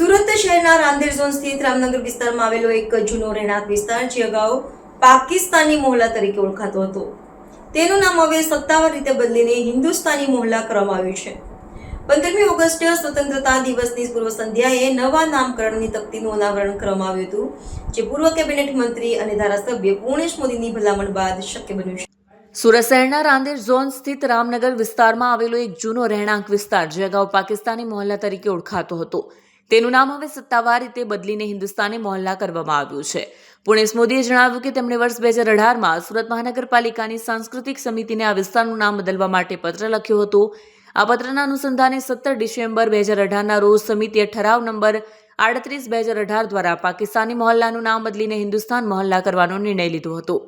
સુરત શહેરના રાંદેર ઝોન સ્થિત રામનગર વિસ્તારમાં આવેલો એક જૂનો રહેણાંક વિસ્તાર, જે અગાઉ પાકિસ્તાની મોહલ્લા તરીકે ઓળખાતો હતો. તેનું નામ હવે સત્તાવાર રીતે બદલીને હિન્દુસ્તાની મોહલ્લા કરવામાં આવ્યું છે. પંદરમી ઓગસ્ટે સ્વતંત્રતા દિવસની પૂર્વ સંધ્યાએ નવા નામકરણની તકતીનું અનાવરણ કરવામાં આવ્યું હતું, જે પૂર્વ કેબિનેટ મંત્રી અને ધારાસભ્ય પૂર્ણેશ મોદીની ભલામણ બાદ શક્ય બન્યું છે. સુરત શહેરના રાંદેર ઝોન સ્થિત રામનગર વિસ્તારમાં આવેલો એક જૂનો રહેણાંક વિસ્તાર, જે અગાઉ પાકિસ્તાની મોહલ્લા તરીકે ઓળખાતો હતો. તેનું નામ હવે સત્તાવાર રીતે બદલીને હિન્દુસ્તાની મોહલ્લા કરવામાં આવ્યું છે. પુણેશ મોદીએ જણાવ્યું કે તેમણે વર્ષ બે હજાર અઢારમાં સુરત મહાનગરપાલિકાની સાંસ્કૃતિક સમિતિને આ વિસ્તારનું નામ બદલવા માટે પત્ર લખ્યો હતો. આ પત્રના અનુસંધાને સત્તર ડિસેમ્બર બે હજાર અઢારના રોજ સમિતિએ ઠરાવ નંબર આડત્રીસ બે હજાર અઢાર દ્વારા પાકિસ્તાની મહોલ્લાનું નામ બદલીને હિન્દુસ્તાન મહોલ્લા કરવાનો નિર્ણય લીધો હતો.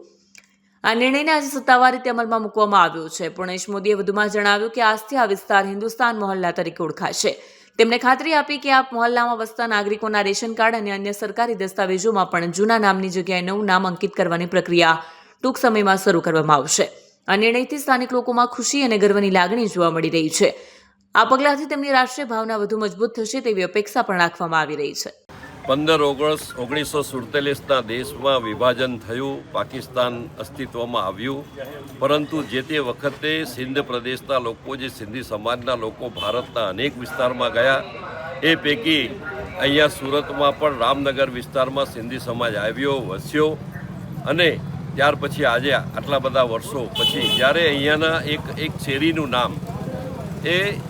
આ નિર્ણયને આજે સત્તાવાર રીતે અમલમાં મૂકવામાં આવ્યો છે. પુણેશ મોદીએ વધુમાં જણાવ્યું કે આજથી આ વિસ્તાર હિન્દુસ્તાન મહોલ્લા તરીકે ઓળખાશે. તેમણે ખાતરી આપી કે આ મહોલ્લામાં વસતા નાગરિકોના રેશન કાર્ડ અને અન્ય સરકારી દસ્તાવેજોમાં પણ જૂના નામની જગ્યાએ નવું નામ અંકિત કરવાની પ્રક્રિયા ટૂંક સમયમાં શરૂ કરવામાં આવશે. આ નિર્ણયથી સ્થાનિક લોકોમાં ખુશી અને ગર્વની લાગણી જોવા મળી રહી છે. આ પગલાંથી તેમની રાષ્ટ્રીય ભાવના વધુ મજબૂત થશે તેવી અપેક્ષા પણ રાખવામાં આવી રહી છે. પંદર ઓગસ્ટ ઓગણીસો સુડતાલીસના દેશમાં વિભાજન થયું, પાકિસ્તાન અસ્તિત્વમાં આવ્યું. પરંતુ જે તે વખતે સિંધ પ્રદેશના લોકો, જે સિંધી સમાજના લોકો ભારતના અનેક વિસ્તારમાં ગયા, એ પૈકી અહીંયા સુરતમાં પણ રામનગર વિસ્તારમાં સિંધી સમાજ આવ્યો, વસ્યો. અને ત્યાર પછી આજે આટલા બધા વર્ષો પછી જ્યારે અહીંયાના એક એક શેરીનું નામ એ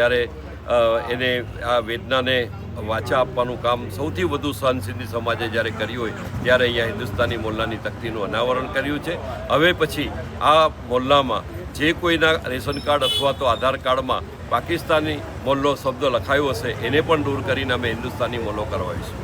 જ્યારે એને આ વેદનાને વાચા આપવાનું કામ સૌથી વધુ સહન સિંધી સમાજે જ્યારે કર્યું હોય, ત્યારે અહીંયા હિન્દુસ્તાની મોલ્લાની તકતીનું અનાવરણ કર્યું છે. હવે પછી આ મોલ્લામાં જે કોઈના રેશન કાર્ડ અથવા તો આધાર કાર્ડમાં પાકિસ્તાની મોલ્લો શબ્દ લખાયો હશે, એને પણ દૂર કરીને અમે હિન્દુસ્તાની મોલ્લો કરવાઈશું